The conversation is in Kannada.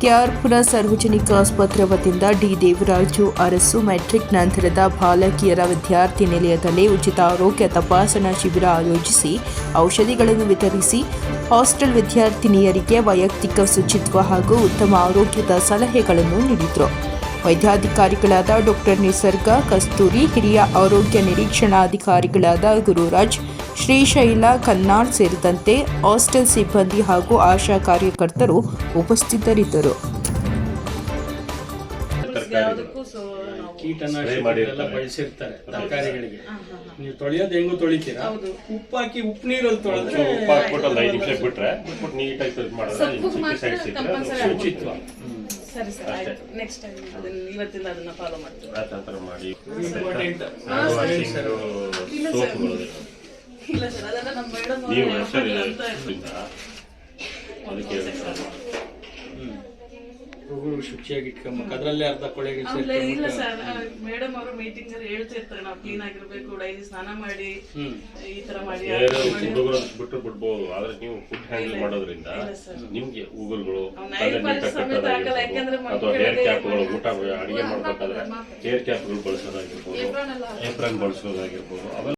ಕೆಆರ್ಪುರ ಸಾರ್ವಜನಿಕ ಆಸ್ಪತ್ರೆ ವತಿಯಿಂದ ಡಿ ದೇವರಾಜು ಅರಸು ಮೆಟ್ರಿಕ್ ನಂತರದ ಬಾಲಕಿಯರ ವಿದ್ಯಾರ್ಥಿ ನಿಲಯದಲ್ಲಿ ಉಚಿತ ಆರೋಗ್ಯ ತಪಾಸಣಾ ಶಿಬಿರ ಆಯೋಜಿಸಿ ಔಷಧಿಗಳನ್ನು ವಿತರಿಸಿ ಹಾಸ್ಟೆಲ್ ವಿದ್ಯಾರ್ಥಿನಿಯರಿಗೆ ವೈಯಕ್ತಿಕ ಶುಚಿತ್ವ ಹಾಗೂ ಉತ್ತಮ ಆರೋಗ್ಯದ ಸಲಹೆಗಳನ್ನು ನೀಡಿದರು. ವೈದ್ಯಾಧಿಕಾರಿಗಳಾದ ಡಾಕ್ಟರ್ ನಿಸರ್ಗ ಕಸ್ತೂರಿ, ಹಿರಿಯ ಆರೋಗ್ಯ ನಿರೀಕ್ಷಣಾಧಿಕಾರಿಗಳಾದ ಗುರುರಾಜ್ ಶ್ರೀಶೈಲ ಕನ್ನಾಳ್ ಸೇರಿದಂತೆ ಹಾಸ್ಟೆಲ್ ಸಿಬ್ಬಂದಿ ಹಾಗೂ ಆಶಾ ಕಾರ್ಯಕರ್ತರು ಉಪಸ್ಥಿತರಿದ್ದರು. ಯಾವುದಕ್ಕೂ ಸೊ ನಾವು ಎಲ್ಲ ಬಳಸಿರ್ತಾರೆ ತರಕಾರಿಗಳಿಗೆ. ನೀವು ತೊಳೆಯೋದು ಹೆಂಗು ತೊಳಿತೀರಾ? ಉಪ್ಪು ಹಾಕಿ ಉಪ್ಪು ನೀರಲ್ಲಿ ತೊಳೆದ್ರೆ ಉಪ್ಪು ಹಾಕ್ಬಿಟ್ಟು ಒಂದು ಐದು ನಿಮಿಷ ಬಿಟ್ರೆ ಬಿಟ್ಬಿಟ್ಟು ನೀಟಾಗಿ ಇದು ಮಾಡಿದ್ರೆ ಚಿಕ್ಕ ಸೈಡ್ ಸಿಕ್ಕರೆ ಶುಚಿತ್ವ. ಸರಿ ಸರ್. ಆಯ್ತು. ನೆಕ್ಸ್ಟ್ ಟೈಮ್ ಅದನ್ನ ಇವತ್ತಿಂದ ಅದನ್ನ ಫಾಲೋ ಮಾಡ್ತೀವಿ. ಆ ಥರ ಮಾಡಿ ಸೋಪುಗಳು ನೀವು ಹೆಸರು ಅದಕ್ಕೆ ಹುಡುಗರು ಶುಚಿಯಾಗಿ ಇಟ್ಕೊಂಬೇಕು. ಅದರಲ್ಲೇ ಅರ್ಧ ಕೊಳೆ ಆಮೇಲೆ ಇಲ್ಲ ಸರ್ ಮೇಡಮ್ ಅವರು ಮೀಟಿಂಗ್ ಅಲ್ಲಿ ಹೇಳ್ತಾ ಇರ್ತಾರೆ ನಾವು ಕ್ಲೀನ್ ಆಗಿರ್ಬೇಕು ಡೈಲಿ ಸ್ನಾನ ಮಾಡಿ ಈ ತರ ಮಾಡಿ ಹುಡುಗರು ಬಿಟ್ಟು ಬಿಡ್ಬೋದು ಆದ್ರೆ ನೀವು ಫುಡ್ ಹ್ಯಾಂಡಲ್ ಮಾಡೋದ್ರಿಂದ ನಿಮ್ಗೆ ಉಗುರುಗಳು ಅಥವಾ ಹೇರ್ ಕ್ಯಾಪ್ಗಳು ಊಟ ಅಡಿಗೆ ಮಾಡ್ಬೇಕಾದ್ರೆ ಹೇರ್ ಕ್ಯಾಪ್ಗಳು ಬಳಸೋದಾಗಿರ್ಬೋದು ಏಪ್ರನ್ ಬಳಸೋದಾಗಿರ್ಬೋದು ಅವೆಲ್ಲ